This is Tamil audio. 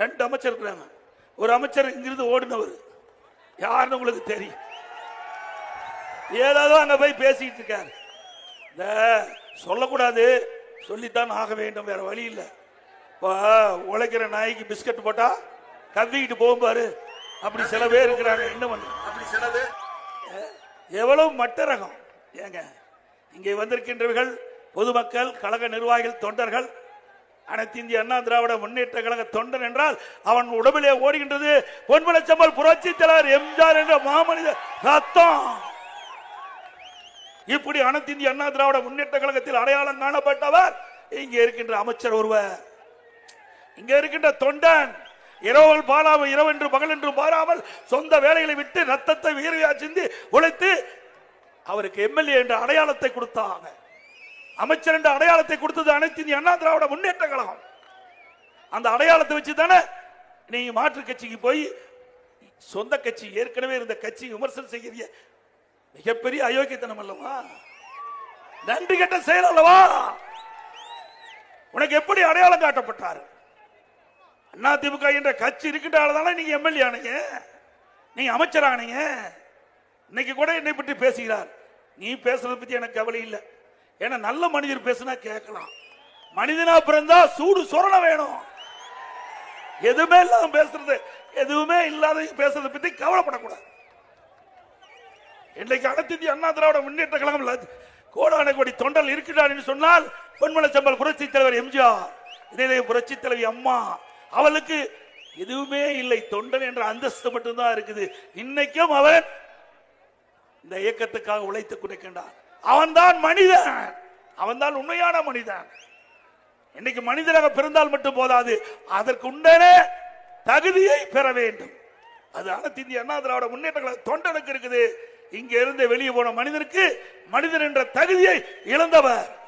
ரெண்டு அமைச்சர் இருக்கிறாங்க. ஒரு அமைச்சர் இங்கிருந்து ஓடினவர். யாருன்னு உங்களுக்கு தெரியும். ஏதாவது அங்க போய் பேசிட்டு இருக்காரு. இந்த சொல்லக்கூடாது சொல்லித்தான் ஆக வேண்டும் வேற வழி இல்லை. இப்போ உழைக்கிற நாய்க்கு பிஸ்கட் போட்டா கவ்விக்கிட்டு போகும் பாரு. அப்படி சில பேர் இருக்கிறாங்க. என்ன பண்ணு? அப்படி சிலது. எவ்வளவு மட்ட ரகம். ஏங்க இங்கே வந்திருக்கின்றவர்கள் பொதுமக்கள் கழக நிர்வாகிகள் தொண்டர்கள் அனைத்து இந்திய அண்ணா திராவிட முன்னேற்ற கழக தொண்டன் என்றால் அவன் உடம்பிலே ஓடுகின்றது. பொன்மலச்சம்பல் புரட்சி தலைவர் எம்ஜிஆர் என்ற மாமனித ரத்தம். இப்படி அனைத்து இந்திய அண்ணா திராவிட முன்னேற்ற கழகத்தில் அடையாளம் காணப்பட்டவர் இங்கே இருக்கின்ற அமைச்சர் ஒருவர். இங்கே இருக்கின்ற தொண்டன் இரவல் பாராமல் இரவென்று பகல் என்று பாராமல் சொந்த வேலைகளை விட்டு ரத்தத்தை வீரவியா சிந்தி உழைத்து அவருக்கு எம்எல்ஏ என்ற அடையாளத்தை கொடுத்தாங்க. அமைச்சர் என்ற அடையாளத்தை கொடுத்தது அனைத்து இந்திய அண்ணா திராவிட முன்னேற்ற கழகம். அந்த அடையாளத்தை வச்சு தானே நீங்க மாற்று கட்சிக்கு போய் சொந்த கட்சி ஏற்கனவே இருந்த கட்சி விமர்சனம் செய்கிறீங்க மிகப்பெரிய அயோக்கியத்தனம் அல்லவா? நன்றி கட்ட செயல் அல்லவா? உனக்கு எப்படி அடையாளம் காட்டப்பட்டார்? அண்ணா திமுக என்ற கட்சி இருக்கின்றால நீங்க எம்எல்ஏ ஆனீங்க? நீங்க அமைச்சர் ஆனீங்க? இன்னைக்கு கூட என்னை பற்றி பேசுகிறார். நீ பேசுறத பத்தி எனக்கு கவலை இல்லை. ஏன்னா நல்ல மனிதர் பேசுனா கேட்கலாம். மனிதனா பிறந்தா சூடு சொரண வேணும். எதுவுமே இல்லாம பேசுறது எதுவுமே இல்லாத பேசுறத பத்தி கவலைப்படக்கூடாது. இன்றைக்கு அனைத்து இந்திய அண்ணா திராவிட முன்னேற்ற கழகம் இல்ல, கோடான கோடி தொண்டல் இருக்கிறார் என்று சொன்னால் பொன்மலை சம்பல் புரட்சி தலைவர் எம்ஜிஆர் இதே புரட்சி தலைவி அம்மா அவளுக்கு எதுவுமே இல்லை. தொண்டன் என்ற அந்தஸ்து மட்டும்தான் இருக்குது. இன்னைக்கும் அவன் இந்த இயக்கத்துக்காக உழைத்துக் கொடுக்கின்றான் அவன்தான் மனிதன். அவன்தான் உண்மையான மனிதன். இன்னைக்கு மனிதனாக பிறந்தால் மட்டும் போதாது. அதற்கு உண்டான தகுதியை பெற வேண்டும். அது அனைத்து இந்திய அண்ணா திராவிட முன்னேற்ற தொண்டனுக்கு இருக்குது. இங்க இருந்து வெளியே போன மனிதனுக்கு மனிதன் என்ற தகுதியை இழந்தவர்.